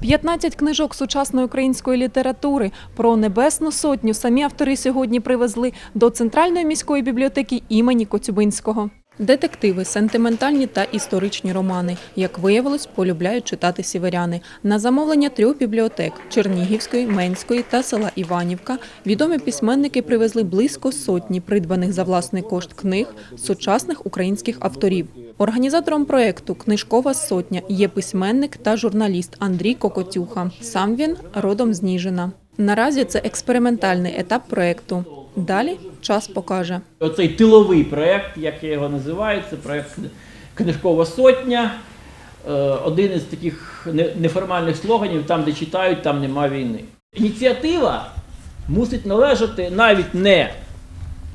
15 книжок сучасної української літератури про Небесну Сотню самі автори сьогодні привезли до Центральної міської бібліотеки імені Коцюбинського. Детективи, сентиментальні та історичні романи, як виявилось, полюбляють читати сіверяни. На замовлення трьох бібліотек Чернігівської, Менської та села Іванівка відомі письменники привезли близько сотні придбаних за власний кошт книг сучасних українських авторів. Організатором проекту Книжкова сотня є письменник та журналіст Андрій Кокотюха. Сам він родом з Ніжина. Наразі це експериментальний етап проекту. Далі час покаже. Оцей тиловий проєкт, як я його називаю, це проєкт Книжкова сотня. Е, Один із таких неформальних слоганів, там, де читають, там нема війни. Ініціатива мусить належати навіть не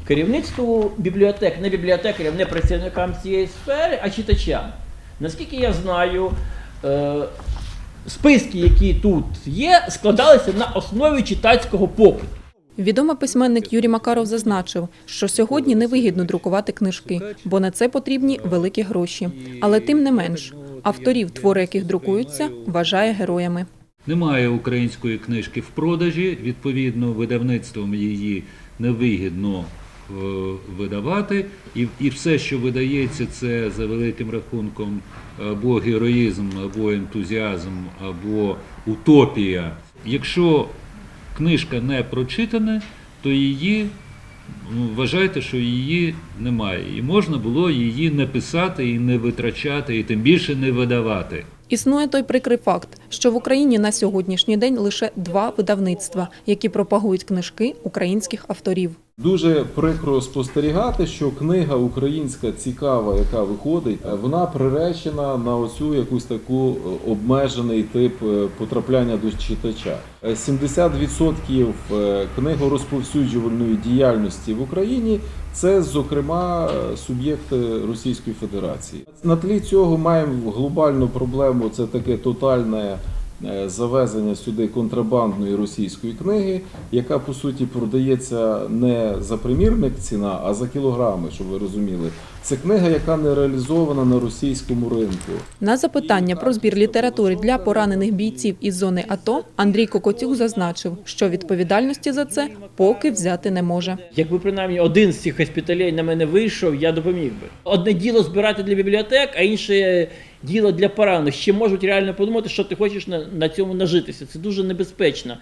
керівництву бібліотек, не бібліотекарям, не працівникам цієї сфери, а читачам. Наскільки я знаю, е, списки, які тут є, складалися на основі читацького попиту. Відомий письменник Юрій Макаров зазначив, що сьогодні невигідно друкувати книжки, бо на це потрібні великі гроші. Але тим не менш, авторів, твори яких друкуються, вважає героями. Немає української книжки в продажі, відповідно, видавництвом її невигідно видавати, і, і все, що видається, це за великим рахунком або героїзм, або ентузіазм, або утопія. Якщо книжка не прочитана, то її ну, вважайте, що її немає. І можна було її не писати і не витрачати, і тим більше не видавати. Існує той прикрий факт, що в Україні на сьогоднішній день лише два видавництва, які пропагують книжки українських авторів. Дуже прикро спостерігати, що книга українська цікава, яка виходить, вона приречена на оцю якусь таку е, обмежений тип е, потрапляння до читача. Е, 70% е, книгорозповсюджувальної діяльності в Україні це, зокрема, суб'єкти Російської Федерації. На тлі цього маємо глобальну проблему. Це таке тотальне е, завезення сюди контрабандної російської книги, яка по суті продається не за примірник ціна, а за кілограми, щоб ви розуміли. Це книга, яка не реалізована на російському ринку. На запитання про збір літератури для поранених бійців із зони АТО Андрій Кокотюк зазначив, що відповідальності за це поки взяти не може. Якби принаймні один з цих госпіталей на мене вийшов, я допоміг би. Одне діло збирати для бібліотек, а інше діло для поранених. Ще можуть реально подумати, що ти хочеш на, на цьому нажитися. Це дуже небезпечно.